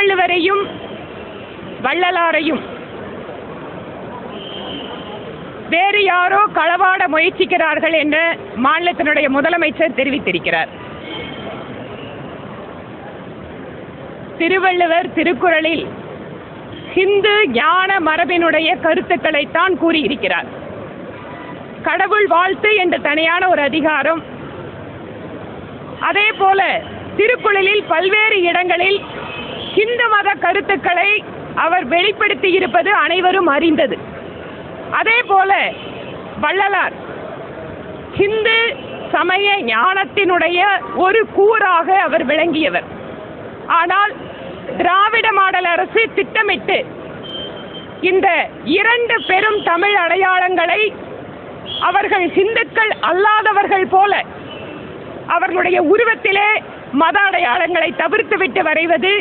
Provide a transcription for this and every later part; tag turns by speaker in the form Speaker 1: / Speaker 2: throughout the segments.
Speaker 1: திருவள்ளுவரையும் வள்ளலாரையும். வேறு யாரோ களவாட முயற்சிக்கிறார்கள் என்று மாநிலத்தினுடைய முதலமைச்சர் தெரிவித்திருக்கிறார். திருவள்ளுவர் திருக்குறளில் ஹிந்து ஞான மரபினுடைய கருத்துக்களைத்தான் கூறியிருக்கிறார். கடவுள் வாழ்த்து என்ற தனியான ஒரு அதிகாரம். அதே போல திருக்குறளில் பல்வேறு இடங்களில் ஹிந்து மத கருத்துக்களை அவர் வெளிப்படுத்தி இருப்பது அனைவரும் அறிந்தது. அதே போல வள்ளலார் ஹிந்து சமய ஞானத்தினுடைய ஒரு கூறாக அவர் விளங்கியவர். ஆனால் திராவிட மாடல் அரசு திட்டமிட்டு இந்த இரண்டு பெரும் தமிழ் அடையாளங்களை அவர்கள் ஹிந்துக்கள் அல்லாதவர்கள் போல அவர்களுடைய உருவத்திலே மத அடையாளங்களை தவிர்த்துவிட்டு வரைவது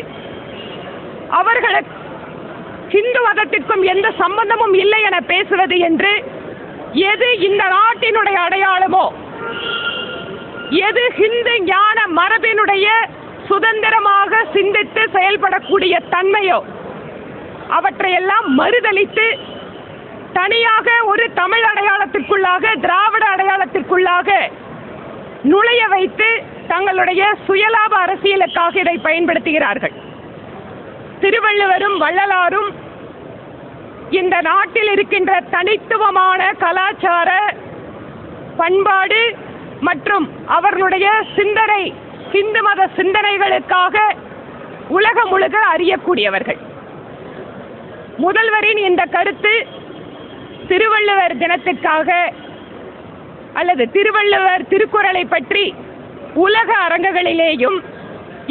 Speaker 1: அவர்களுக்கு ஹிந்து மதத்திற்கும் எந்த சம்பந்தமும் இல்லை என பேசுவது என்று எது இந்த நாட்டினுடைய அடையாளமோ? எது ஹிந்து ஞான மரபினுடைய சுதந்திரமாக சிந்தித்து செயல்படக்கூடிய தன்மையோ? அவற்றையெல்லாம் மறுதலித்து தனியாக ஒரு தமிழ் அடையாளத்திற்குள்ளாக திராவிட அடையாளத்திற்குள்ளாக நுழைய வைத்து தங்களுடைய சுயலாப அரசியலுக்காக இதை பயன்படுத்துகிறார்கள். திருவள்ளுவரும் வள்ளலாரும் இந்த நாட்டில் இருக்கின்ற தனித்துவமான கலாச்சார பண்பாடு மற்றும் அவர்களுடைய சிந்தனை ஹிந்து மத சிந்தனைகளுக்காக உலகம் முழுக அறியக்கூடியவர்கள். முதல்வரின் இந்த கருத்து திருவள்ளுவர் தினத்துக்காக அல்லது திருவள்ளுவர் திருக்குறளை பற்றி உலக அரங்குகளிலேயும்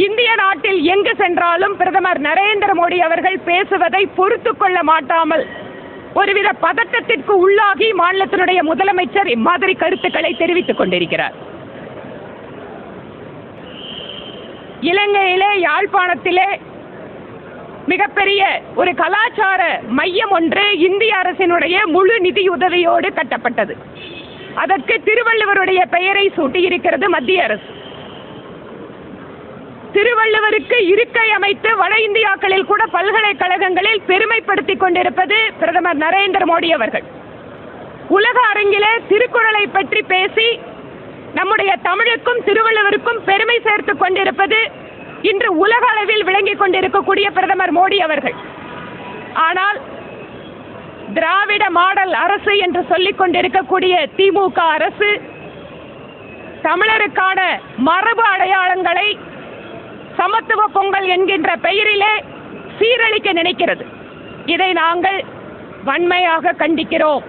Speaker 1: இந்திய நாட்டில் எங்கு சென்றாலும் பிரதமர் நரேந்திர மோடி அவர்கள் பேசுவதை பொறுத்து கொள்ள மாட்டாமல் ஒருவித பதட்டத்திற்கு உள்ளாகி மாநிலத்தினுடைய முதலமைச்சர் இம்மாதிரி கருத்துக்களை தெரிவித்துக் கொண்டிருக்கிறார். இலங்கையிலே யாழ்ப்பாணத்திலே மிகப்பெரிய ஒரு கலாச்சார மையம் ஒன்று இந்திய அரசினுடைய முழு நிதியுதவியோடு கட்டப்பட்டது. அதற்கு திருவள்ளுவருடைய பெயரை சூட்டியிருக்கிறது மத்திய அரசு. திருவள்ளுவருக்கு இருக்கை அமைத்து வட இந்தியாக்களில் கூட பல்கலைக்கழகங்களில் பெருமைப்படுத்திக் கொண்டிருப்பது பிரதமர் நரேந்திர மோடி அவர்கள். உலக அரங்கிலே திருக்குறளை பற்றி பேசி நம்முடைய தமிழுக்கும் திருவள்ளுவருக்கும் பெருமை சேர்த்து கொண்டிருப்பது இன்று உலக அளவில் விளங்கிக் கொண்டிருக்கக்கூடிய பிரதமர் மோடி அவர்கள். ஆனால் திராவிட மாடல் அரசு என்று சொல்லிக் கொண்டிருக்கக்கூடிய திமுக அரசு தமிழருக்கான மரபு அடையாளங்களை சமத்துவ பொங்கல் என்கின்ற பெயரிலே சீரழிக்க நினைக்கிறது. இதை நாங்கள் வன்மையாக கண்டிக்கிறோம்.